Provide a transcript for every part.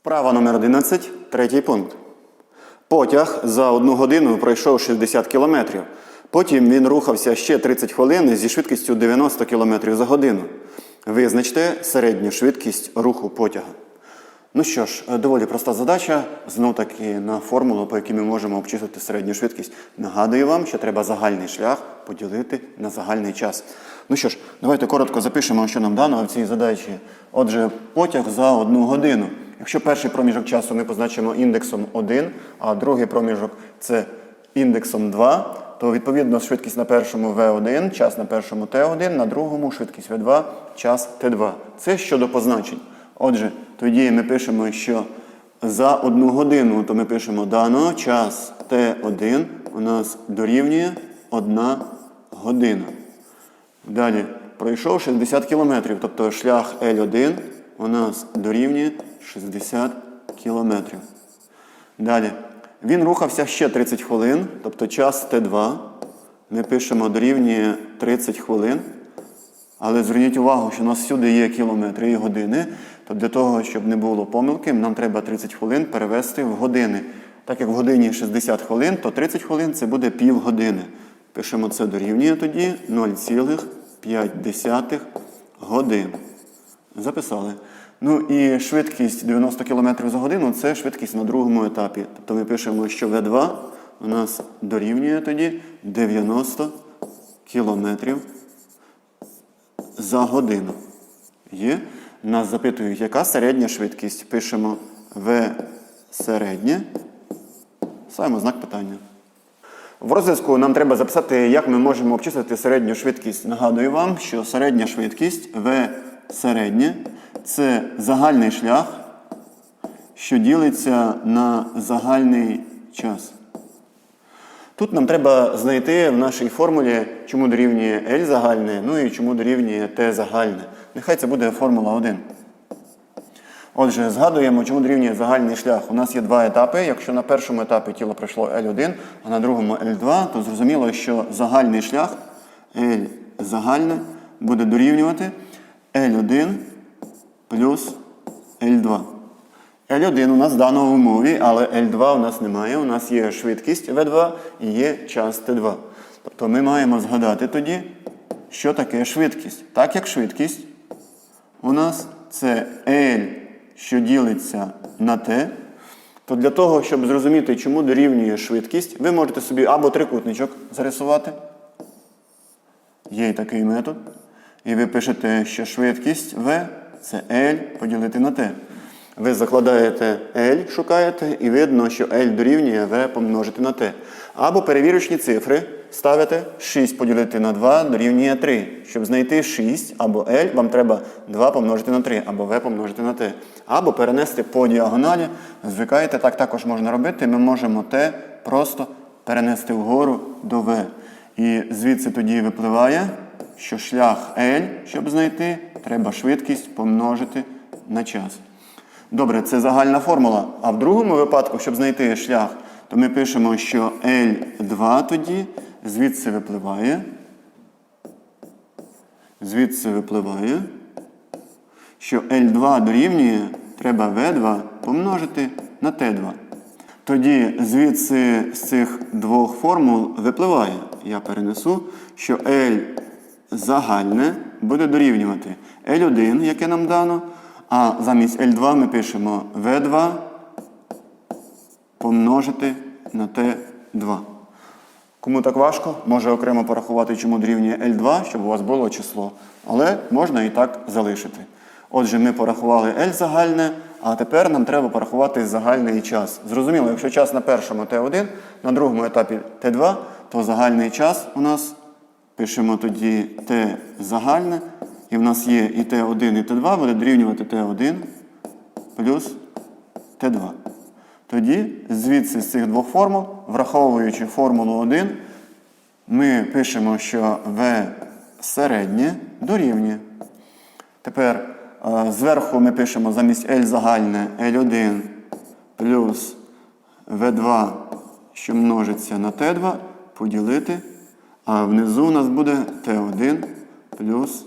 Вправа номер 11, третій пункт. Потяг за одну годину пройшов 60 км. Потім він рухався ще 30 хвилин зі швидкістю 90 км за годину. Визначте середню швидкість руху потяга. Ну що ж, е, доволі проста задача. Знов таки на формулу, по якій ми можемо обчислити середню швидкість. Нагадую вам, що треба загальний шлях поділити на загальний час. Ну що ж, давайте коротко запишемо, що нам дано в цій задачі. Отже, потяг за одну годину. Якщо перший проміжок часу ми позначимо індексом 1, а другий проміжок це індексом 2, то відповідно швидкість на першому V1, час на першому T1, на другому швидкість V2, час T2. Це щодо позначень. Отже, тоді ми пишемо, що за одну годину, то ми пишемо дано час Т1 у нас дорівнює 1 година. Далі пройшов 60 кілометрів, тобто шлях L1 у нас дорівнює 60 кілометрів. Далі. Він рухався ще 30 хвилин, тобто час Т2. Ми пишемо дорівнює 30 хвилин. Але зверніть увагу, що у нас всюди є кілометри і години. То для того, щоб не було помилки, нам треба 30 хвилин перевести в години. Так як в годині 60 хвилин, то 30 хвилин це буде півгодини. Пишемо це дорівнює тоді 0,5 годин. Записали. Ну і швидкість 90 км за годину це швидкість на другому етапі. Тобто ми пишемо, що В2 у нас дорівнює тоді 90 км за годину. Є. Нас запитують, яка середня швидкість. Пишемо В середнє. Ставимо знак питання. В розв'язку нам треба записати, як ми можемо обчислити середню швидкість. Нагадую вам, що середня швидкість В середнє це загальний шлях, що ділиться на загальний час. Тут нам треба знайти в нашій формулі, чому дорівнює L загальне, ну і чому дорівнює T загальне. Нехай це буде формула 1. Отже, згадуємо, чому дорівнює загальний шлях. У нас є два етапи. Якщо на першому етапі тіло пройшло L1, а на другому L2, то зрозуміло, що загальний шлях L загальне буде дорівнювати L1 плюс L2. L1 у нас в умові, але L2 у нас немає. У нас є швидкість V2 і є час T2. Тобто ми маємо згадати тоді, що таке швидкість. Так як швидкість у нас це L, що ділиться на T, то для того, щоб зрозуміти, чому дорівнює швидкість, ви можете собі або трикутничок зарисувати. Є і такий метод. І ви пишете, що швидкість V це L поділити на T. Ви закладаєте L, шукаєте, і видно, що L дорівнює V помножити на T. Або перевірочні цифри ставите 6 поділити на 2 дорівнює 3. Щоб знайти 6 або L, вам треба 2 помножити на 3, або V помножити на T. Або перенести по діагоналі. Звикаєте, так також можна робити. Ми можемо T просто перенести вгору до V. І звідси тоді випливає, що шлях L, щоб знайти, треба швидкість помножити на час. Добре, це загальна формула. А в другому випадку, щоб знайти шлях, то ми пишемо, що L2 тоді звідси випливає. Звідси випливає, що L2 дорівнює, треба V2 помножити на T2. Тоді звідси з цих двох формул випливає, я перенесу, що L загальне буде дорівнювати L1, яке нам дано, а замість L2 ми пишемо V2 помножити на T2. Кому так важко, може окремо порахувати, чому дорівнює L2, щоб у вас було число. Але можна і так залишити. Отже, ми порахували L загальне, а тепер нам треба порахувати загальний час. Зрозуміло, якщо час на першому T1, на другому етапі T2, то загальний час у нас пишемо тоді T загальне, і в нас є і Т1, і Т2 буде дорівнювати Т1 плюс Т2. Тоді, звідси з цих двох формул, враховуючи формулу 1, ми пишемо, що В середнє дорівнює. Тепер е, зверху ми пишемо замість L загальне L1 плюс V2, що множиться на Т2, поділити, а внизу у нас буде Т1 плюс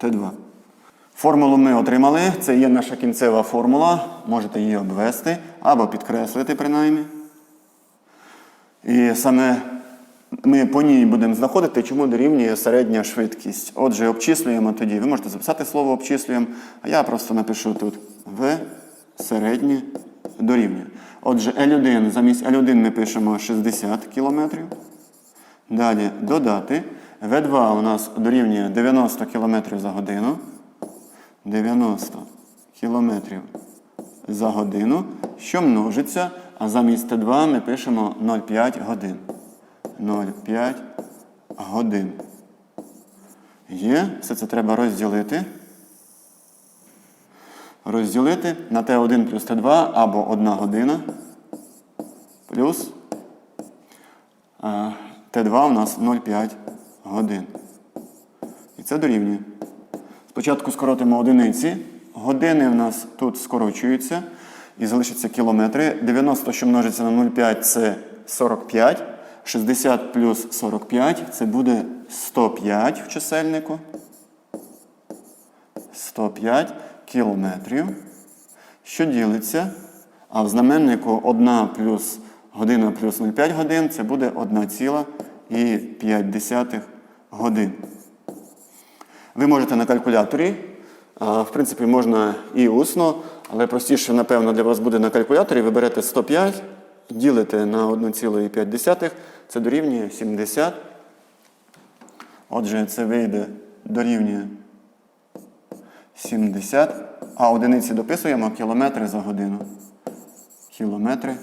Т2. Формулу ми отримали. Це є наша кінцева формула. Можете її обвести або підкреслити принаймні. І саме ми по ній будемо знаходити, чому дорівнює середня швидкість. Отже, обчислюємо тоді. Ви можете записати слово обчислюємо, а я просто напишу тут В середнє дорівнює. Отже, L1 замість L1 ми пишемо 60 км. Далі додати. В2 у нас дорівнює 90 км за годину. 90 км за годину, що множиться, а замість Т2 ми пишемо 0,5 годин. 0,5 годин. Є, все це треба розділити. Розділити на Т1 плюс Т2 або 1 година плюс а, Т2 у нас 0,5 годин. І це дорівнює. Спочатку скоротимо одиниці. Години в нас тут скорочуються і залишаться кілометри. 90, що множиться на 0,5 це 45. 60 плюс 45 це буде 105 в чисельнику. 105 кілометрів. Що ділиться? А в знаменнику 1 плюс година плюс 0,5 годин це буде 1,5 годин. Ви можете на калькуляторі, в принципі, можна і усно, але простіше, напевно, для вас буде на калькуляторі. Ви берете 105, ділите на 1,5, це дорівнює 70. Отже, це вийде дорівнює 70. А одиниці дописуємо кілометри за годину. Кілометри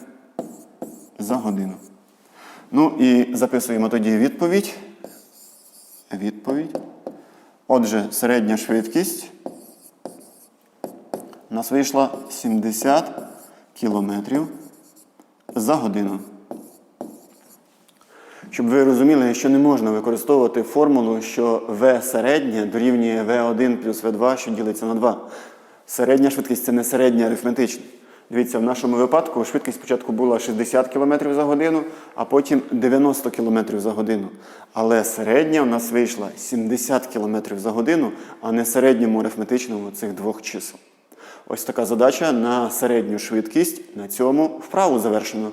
за годину. Ну і записуємо тоді відповідь. Відповідь. Отже, середня швидкість у нас вийшла 70 кілометрів за годину. Щоб ви розуміли, що не можна використовувати формулу, що V середнє дорівнює V1 плюс V2, що ділиться на 2. Середня швидкість це не середня арифметична. Дивіться, в нашому випадку швидкість спочатку була 60 км за годину, а потім 90 км за годину. Але середня у нас вийшла 70 км за годину, а не середньому арифметичному цих двох чисел. Ось така задача на середню швидкість. На цьому вправу завершено.